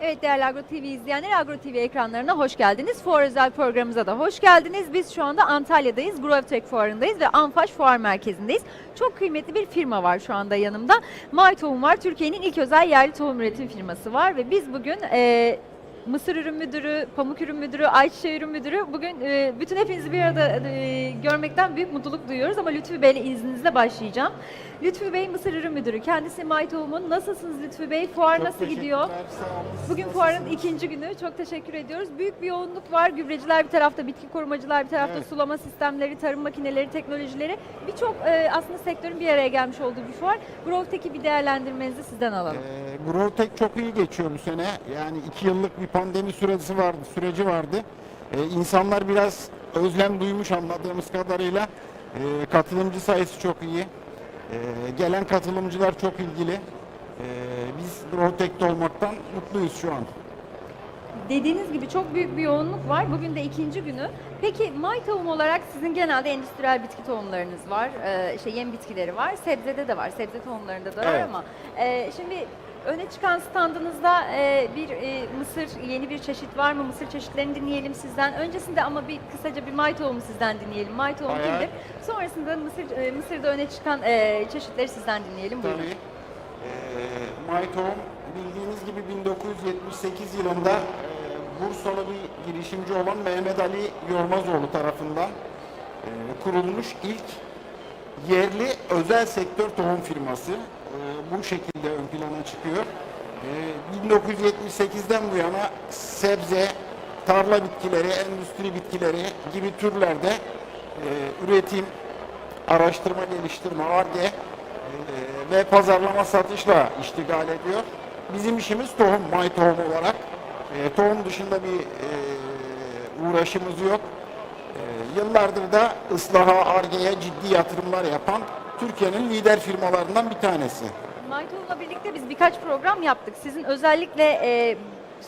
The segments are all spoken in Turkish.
Evet değerli Agro TV izleyenler Agro TV ekranlarına hoş geldiniz. Fuar özel programımıza da hoş geldiniz. Biz şu anda Antalya'dayız. Growtech fuarındayız ve Anfaş Fuar Merkezi'ndeyiz. Çok kıymetli bir firma var şu anda yanımda. May Tohum var. Türkiye'nin ilk özel yerli tohum üretim firması var ve biz bugün e, Mısır ürün müdürü, pamuk ürün müdürü, ayçiçeği ürün müdürü bugün e, bütün hepinizi bir arada e, görmekten büyük mutluluk duyuyoruz ama Lütfü Bey'le izninizle başlayacağım. Lütfü Bey Mısır ürün müdürü. Kendisi May Tohum'un. Nasılsınız Lütfü Bey? Fuar Çok nasıl gidiyor? Bugün fuarın ikinci günü. Çok teşekkür ediyoruz. Büyük bir yoğunluk var. Gübreciler bir tarafta, bitki korumacılar bir tarafta, Evet. sulama sistemleri, tarım makineleri, teknolojileri. Birçok e, aslında sektörün bir araya gelmiş olduğu bir fuar. Growth'teki bir değerlendirmenizi sizden alalım. Ee, Growtech çok iyi geçiyor bu sene. Yani iki yıllık bir pandemi süresi vardı, süreci vardı. Ee, insanlar biraz özlem duymuş anladığımız kadarıyla. Ee, katılımcı sayısı çok iyi. Ee, gelen katılımcılar çok ilgili. Ee, biz Growtech'te olmaktan mutluyuz şu an. Dediğiniz gibi çok büyük bir yoğunluk var. Bugün de ikinci günü. Peki May Tohum olarak sizin genelde endüstriyel bitki tohumlarınız var. Ee, işte yem bitkileri var. Sebzede de var. Sebze tohumlarında da var Evet. ama e, şimdi öne çıkan standınızda e, bir e, mısır, yeni bir çeşit var mı? Mısır çeşitlerini dinleyelim sizden. Öncesinde ama bir kısaca bir May Tohumu sizden dinleyelim. May Tohum Hay hay. kimdir? Sonrasında Mısır, e, Mısır'da öne çıkan e, çeşitleri sizden dinleyelim. Buyurun. Tabii. My Tohum bildiğiniz gibi 1978 yılında e, Bursalı bir girişimci olan Mehmet Ali Yormazoğlu tarafından e, kurulmuş ilk yerli özel sektör tohum firması. E, bu şekilde ön plana çıkıyor. E, 1978'den bu yana sebze, tarla bitkileri, endüstri bitkileri gibi türlerde e, üretim, araştırma, geliştirme, ARGE e, ve pazarlama satışla iştigal ediyor. Bizim işimiz tohum, may tohum olarak. E, tohum dışında bir e, uğraşımız yok. E, yıllardır da ıslaha, ARGE'ye ciddi yatırımlar yapan Türkiye'nin lider firmalarından bir tanesi. Maytoğlu'la birlikte biz birkaç program yaptık. Sizin özellikle e,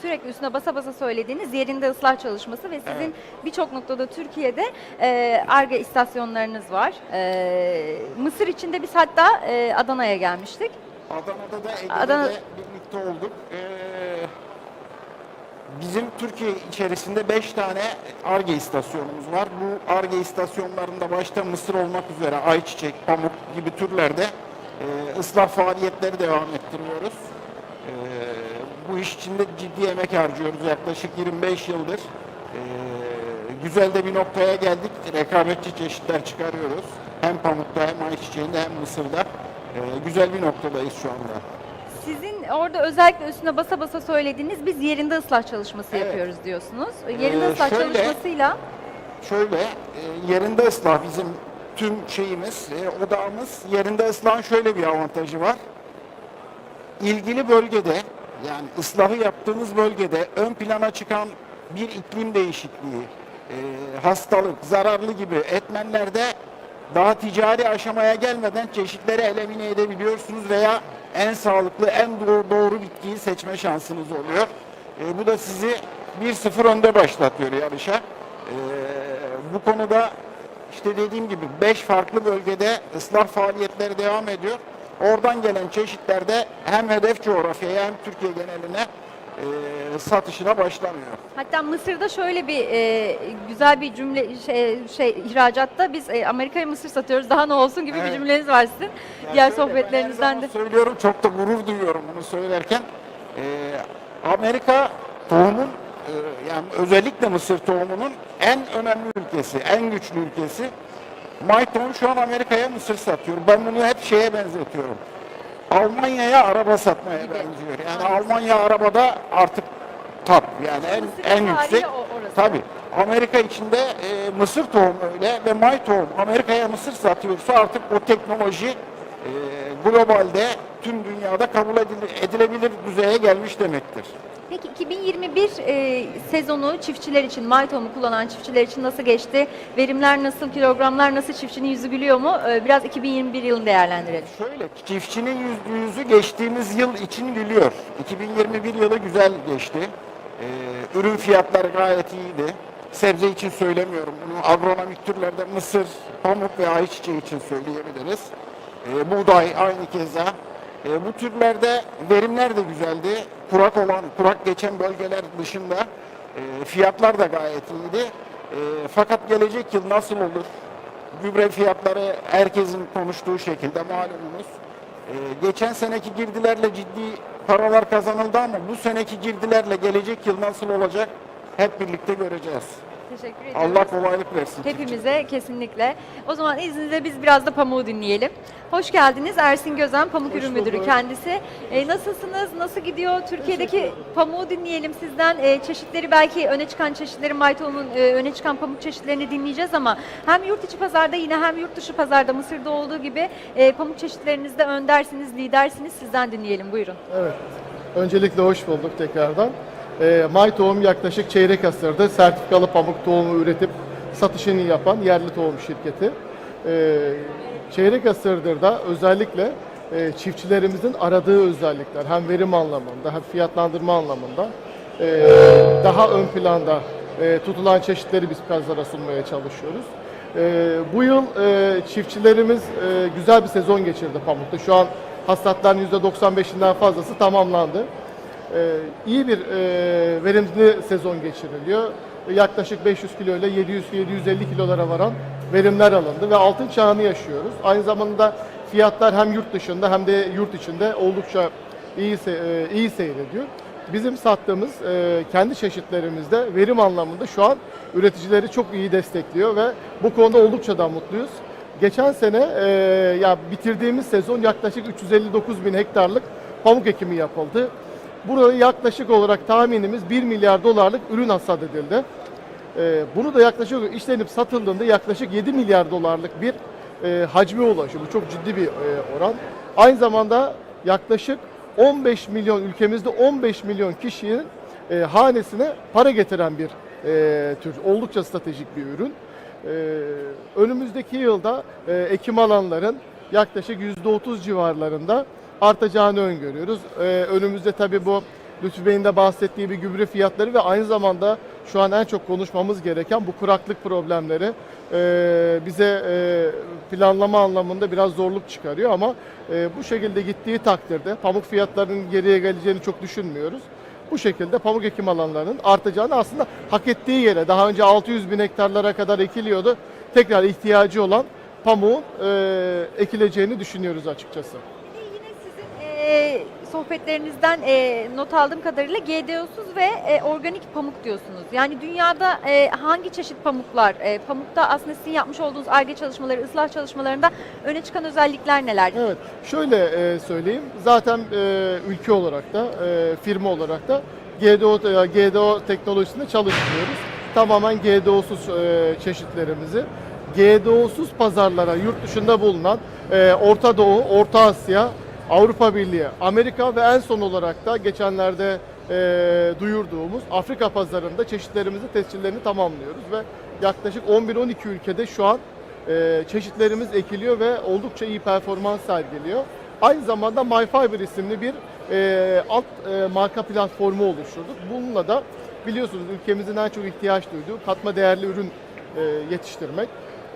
sürekli üstüne basa basa söylediğiniz yerinde ıslah çalışması ve sizin Evet. birçok noktada Türkiye'de e, ARGE istasyonlarınız var. E, Mısır için de biz hatta e, Adana'ya gelmiştik. Adana'da da Ege'de Adana- birlikte olduk. Ee, bizim Türkiye içerisinde 5 tane ARGE istasyonumuz var. Bu ARGE istasyonlarında başta mısır olmak üzere ayçiçek, pamuk gibi türlerde e, ıslah faaliyetleri devam ettiriyoruz. Ee, bu iş için de ciddi emek harcıyoruz yaklaşık 25 yıldır. Ee, güzel de bir noktaya geldik. Rekabetçi çeşitler çıkarıyoruz. Hem pamukta hem ayçiçeğinde hem mısırda. Ee, güzel bir noktadayız şu anda. Sizin orada özellikle üstüne basa basa söylediğiniz biz yerinde ıslah çalışması Evet. yapıyoruz diyorsunuz. Yerinde Ee, ıslah şöyle- çalışmasıyla Şöyle e, yerinde ıslah bizim tüm şeyimiz, e, odağımız yerinde ıslahın şöyle bir avantajı var. İlgili bölgede yani ıslahı yaptığımız bölgede ön plana çıkan bir iklim değişikliği, e, hastalık, zararlı gibi etmenlerde daha ticari aşamaya gelmeden çeşitleri elimine edebiliyorsunuz veya en sağlıklı, en doğru, doğru bitkiyi seçme şansınız oluyor. E, bu da sizi 1-0 önde başlatıyor yarışa. E, bu konuda işte dediğim gibi 5 farklı bölgede ıslah faaliyetleri devam ediyor. Oradan gelen çeşitlerde hem hedef coğrafyaya hem Türkiye geneline e, satışına başlanıyor. Hatta Mısır'da şöyle bir e, güzel bir cümle şey, şey ihracatta biz e, Amerika'ya mısır satıyoruz daha ne olsun gibi bir Evet. cümleniz var sizin. Diğer şöyle, ben her sohbetlerinizden de. zaman Söylüyorum çok da gurur duyuyorum bunu söylerken. Ee, Amerika tohumun e, yani özellikle mısır tohumunun en önemli ülkesi, en güçlü ülkesi. Mayton şu an Amerika'ya mısır satıyor. Ben bunu hep şeye benzetiyorum. Almanya'ya araba satmaya benziyor. Yani Almanya arabada artık top yani en, en yüksek. Tabii. Amerika içinde e, mısır tohumu öyle ve may tohum Amerika'ya mısır satıyorsa artık o teknoloji e, globalde tüm dünyada kabul edilebilir düzeye gelmiş demektir. Peki 2021 e, sezonu çiftçiler için, May tohumu kullanan çiftçiler için nasıl geçti? Verimler nasıl, kilogramlar nasıl, çiftçinin yüzü gülüyor mu? E, biraz 2021 yılını değerlendirelim. Şöyle çiftçinin yüz, yüzü geçtiğimiz yıl için gülüyor. 2021 yılı güzel geçti. Ee, ürün fiyatları gayet iyiydi. Sebze için söylemiyorum bunu. Agronomik türlerde mısır, pamuk ve ayçiçeği için söyleyebiliriz. Ee, buğday aynı keza. E, bu türlerde verimler de güzeldi. Kurak olan, kurak geçen bölgeler dışında e, fiyatlar da gayet iyiydi. E, fakat gelecek yıl nasıl olur? Gübre fiyatları herkesin konuştuğu şekilde malumunuz. E, geçen seneki girdilerle ciddi paralar kazanıldı ama bu seneki girdilerle gelecek yıl nasıl olacak? Hep birlikte göreceğiz. Teşekkür ediyorum. Allah kolaylık versin. Hepimize kesinlikle. O zaman izninizle biz biraz da pamuğu dinleyelim. Hoş geldiniz Ersin Gözen, Pamuk Hoş Ürün Müdürü kendisi. E, nasılsınız? Nasıl gidiyor? Türkiye'deki pamuğu dinleyelim sizden. E, çeşitleri belki öne çıkan çeşitleri Maytom'un e, öne çıkan pamuk çeşitlerini dinleyeceğiz ama hem yurt içi pazarda yine hem yurt dışı pazarda Mısır'da olduğu gibi e, pamuk çeşitlerinizde öndersiniz, lidersiniz. Sizden dinleyelim. Buyurun. Evet. Öncelikle hoş bulduk tekrardan. E, May Tohum yaklaşık çeyrek asırdır sertifikalı pamuk tohumu üretip satışını yapan yerli tohum şirketi. E, çeyrek asırdır da özellikle e, çiftçilerimizin aradığı özellikler hem verim anlamında hem fiyatlandırma anlamında e, daha ön planda e, tutulan çeşitleri biz pazara sunmaya çalışıyoruz. E, bu yıl e, çiftçilerimiz e, güzel bir sezon geçirdi pamukta. Şu an hasatların %95'inden fazlası tamamlandı. Ee, iyi bir e, verimli sezon geçiriliyor. Yaklaşık 500 kilo ile 700-750 kilolara varan verimler alındı ve altın çağını yaşıyoruz. Aynı zamanda fiyatlar hem yurt dışında hem de yurt içinde oldukça iyi e, iyi seyrediyor. Bizim sattığımız e, kendi çeşitlerimizde verim anlamında şu an üreticileri çok iyi destekliyor ve bu konuda oldukça da mutluyuz. Geçen sene e, ya bitirdiğimiz sezon yaklaşık 359 bin hektarlık pamuk ekimi yapıldı. Burada yaklaşık olarak tahminimiz 1 milyar dolarlık ürün hasat edildi. E, bunu da yaklaşık işlenip satıldığında yaklaşık 7 milyar dolarlık bir e, hacme ulaşıyor. Bu çok ciddi bir e, oran. Aynı zamanda yaklaşık 15 milyon ülkemizde 15 milyon kişinin e, hanesine para getiren bir tür. Oldukça stratejik bir ürün. Ee, önümüzdeki yılda ekim alanların yaklaşık %30 civarlarında artacağını öngörüyoruz. Ee, önümüzde tabii bu Lütfü Bey'in de bahsettiği bir gübre fiyatları ve aynı zamanda şu an en çok konuşmamız gereken bu kuraklık problemleri e, bize e, planlama anlamında biraz zorluk çıkarıyor ama e, bu şekilde gittiği takdirde pamuk fiyatlarının geriye geleceğini çok düşünmüyoruz bu şekilde pamuk ekim alanlarının artacağını aslında hak ettiği yere daha önce 600 bin hektarlara kadar ekiliyordu. Tekrar ihtiyacı olan pamuğun e, ekileceğini düşünüyoruz açıkçası. Sohbetlerinizden e, not aldığım kadarıyla GDO'suz ve e, organik pamuk diyorsunuz. Yani dünyada e, hangi çeşit pamuklar, e, pamukta aslında sizin yapmış olduğunuz ARGE çalışmaları, ıslah çalışmalarında öne çıkan özellikler neler? Evet, şöyle e, söyleyeyim. Zaten e, ülke olarak da, e, firma olarak da GDO, e, GDO teknolojisinde çalışmıyoruz. Tamamen GDO'suz e, çeşitlerimizi GDO'suz pazarlara yurt dışında bulunan e, Orta Doğu, Orta Asya, Avrupa Birliği, Amerika ve en son olarak da geçenlerde e, duyurduğumuz Afrika pazarında çeşitlerimizi tescillerini tamamlıyoruz ve yaklaşık 11-12 ülkede şu an e, çeşitlerimiz ekiliyor ve oldukça iyi performans sergiliyor. Aynı zamanda MyFiber isimli bir e, alt e, marka platformu oluşturduk. Bununla da biliyorsunuz ülkemizin en çok ihtiyaç duyduğu katma değerli ürün e, yetiştirmek.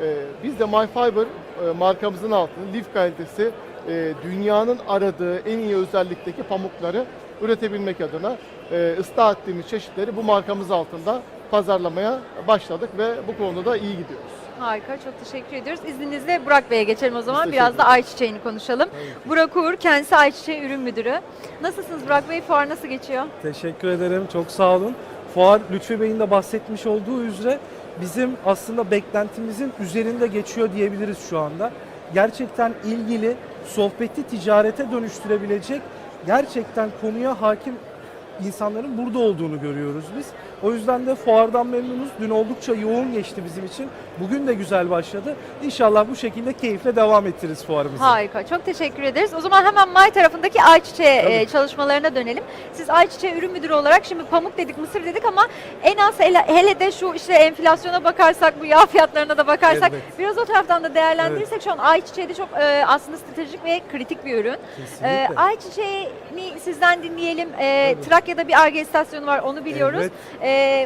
E, biz de MyFiber e, markamızın altında lif kalitesi e, dünyanın aradığı en iyi özellikteki pamukları üretebilmek adına e, ıslah ettiğimiz çeşitleri bu markamız altında pazarlamaya başladık ve bu konuda da iyi gidiyoruz. Harika, çok teşekkür ediyoruz. İzninizle Burak Bey'e geçelim o zaman. Biraz da ayçiçeğini konuşalım. Burak Uğur, kendisi ayçiçeği ürün müdürü. Nasılsınız Burak Bey? Fuar nasıl geçiyor? Teşekkür ederim. Çok sağ olun. Fuar Lütfi Bey'in de bahsetmiş olduğu üzere bizim aslında beklentimizin üzerinde geçiyor diyebiliriz şu anda. Gerçekten ilgili, sohbeti ticarete dönüştürebilecek, gerçekten konuya hakim insanların burada olduğunu görüyoruz biz. O yüzden de fuardan memnunuz. Dün oldukça yoğun geçti bizim için. Bugün de güzel başladı. İnşallah bu şekilde keyifle devam ettiririz fuarımızı. Harika, çok teşekkür ederiz. O zaman hemen May tarafındaki ayçiçeği e, çalışmalarına dönelim. Siz ayçiçeği ürün müdürü olarak şimdi pamuk dedik, mısır dedik ama en az hele, hele de şu işte enflasyona bakarsak, bu yağ fiyatlarına da bakarsak Evet. biraz o taraftan da değerlendirirsek şu an ayçiçeği de çok e, aslında stratejik ve kritik bir ürün. Kesinlikle. E, ayçiçeğini sizden dinleyelim. E, Trakya Trakya'da bir ARGE istasyonu var onu biliyoruz. Evet.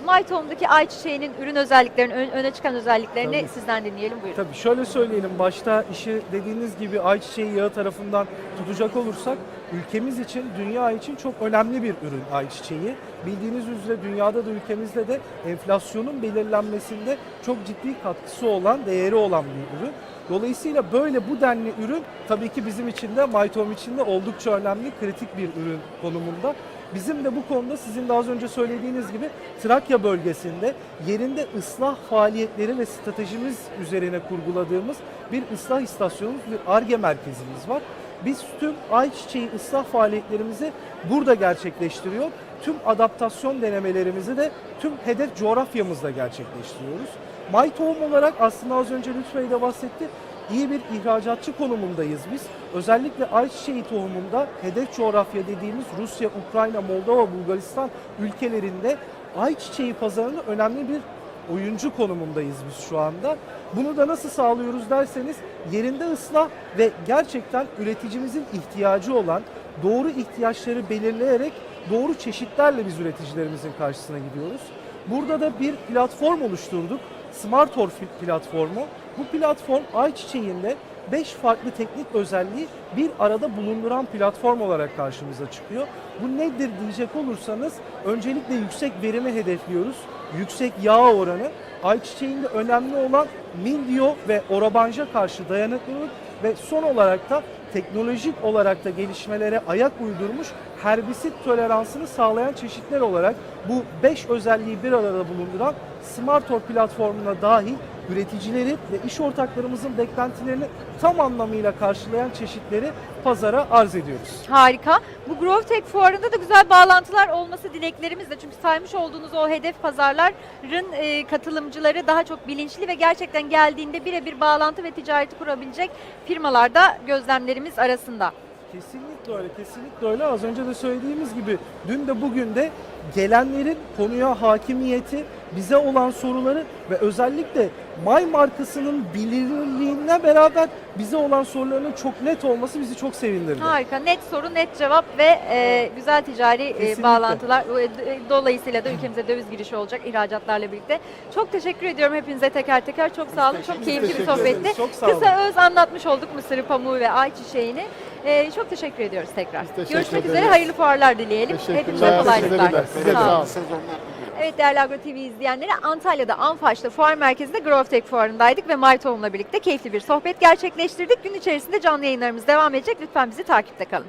My Tohum'daki ayçiçeğinin ürün özelliklerini, ön- öne çıkan özelliklerini Tabii. sizden dinleyelim buyurun. Tabii şöyle söyleyelim başta işi dediğiniz gibi ayçiçeği yağı tarafından tutacak olursak ülkemiz için, dünya için çok önemli bir ürün ayçiçeği. Bildiğiniz üzere dünyada da ülkemizde de enflasyonun belirlenmesinde çok ciddi katkısı olan, değeri olan bir ürün. Dolayısıyla böyle bu denli ürün tabii ki bizim için de Maytom için de oldukça önemli, kritik bir ürün konumunda. Bizim de bu konuda sizin de az önce söylediğiniz gibi Trakya bölgesinde yerinde ıslah faaliyetleri ve stratejimiz üzerine kurguladığımız bir ıslah istasyonumuz, bir ARGE merkezimiz var. Biz tüm ayçiçeği ıslah faaliyetlerimizi burada gerçekleştiriyor. Tüm adaptasyon denemelerimizi de tüm hedef coğrafyamızda gerçekleştiriyoruz. May Tohum olarak aslında az önce Lütfü Bey de bahsetti. İyi bir ihracatçı konumundayız biz. Özellikle ayçiçeği tohumunda hedef coğrafya dediğimiz Rusya, Ukrayna, Moldova, Bulgaristan ülkelerinde ayçiçeği pazarında önemli bir oyuncu konumundayız biz şu anda. Bunu da nasıl sağlıyoruz derseniz yerinde ıslah ve gerçekten üreticimizin ihtiyacı olan doğru ihtiyaçları belirleyerek doğru çeşitlerle biz üreticilerimizin karşısına gidiyoruz. Burada da bir platform oluşturduk. Smartor fi- platformu. Bu platform ayçiçeğinde 5 farklı teknik özelliği bir arada bulunduran platform olarak karşımıza çıkıyor. Bu nedir diyecek olursanız öncelikle yüksek verimi hedefliyoruz. Yüksek yağ oranı. Ayçiçeğinde önemli olan mildiyo ve orabanja karşı dayanıklılık ve son olarak da teknolojik olarak da gelişmelere ayak uydurmuş herbisit toleransını sağlayan çeşitler olarak bu 5 özelliği bir arada bulunduran Smartor platformuna dahil üreticileri ve iş ortaklarımızın beklentilerini tam anlamıyla karşılayan çeşitleri pazara arz ediyoruz. Harika. Bu GrowTech fuarında da güzel bağlantılar olması dileklerimizle. Çünkü saymış olduğunuz o hedef pazarların e, katılımcıları daha çok bilinçli ve gerçekten geldiğinde birebir bağlantı ve ticareti kurabilecek firmalarda gözlemlerimiz arasında. Kesinlikle öyle, kesinlikle öyle. Az önce de söylediğimiz gibi dün de bugün de gelenlerin konuya hakimiyeti, bize olan soruları ve özellikle May markasının bilinirliğine beraber bize olan sorularının çok net olması bizi çok sevindirdi. Harika. Net soru, net cevap ve e, güzel ticari e, Kesinlikle. bağlantılar. E, Dolayısıyla da ülkemize döviz girişi olacak ihracatlarla birlikte. Çok teşekkür ediyorum hepinize teker teker. Çok sağ olun. Çok keyifli bir ederiz. sohbetti. Çok sağ olun. Kısa öz anlatmış olduk mısırı pamuğu ve ayçiçeğini. E, çok teşekkür ediyoruz tekrar. Teşekkür Görüşmek ederiz. üzere. Hayırlı fuarlar dileyelim. Teşekkürler. Hepinize kolaylıklar. Size de. Size Sağ de. olun. Sağ olun. Sezonlar diliyorum. Evet değerli Agro TV izleyenleri Antalya'da Anfaş'ta fuar merkezinde GrowTech fuarındaydık ve May Tohum'la birlikte keyifli bir sohbet gerçekleştirdik. Gün içerisinde canlı yayınlarımız devam edecek. Lütfen bizi takipte kalın.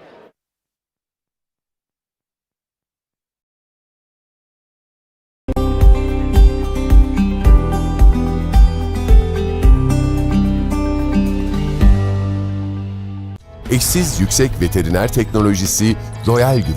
Eşsiz yüksek veteriner teknolojisi Royal Güven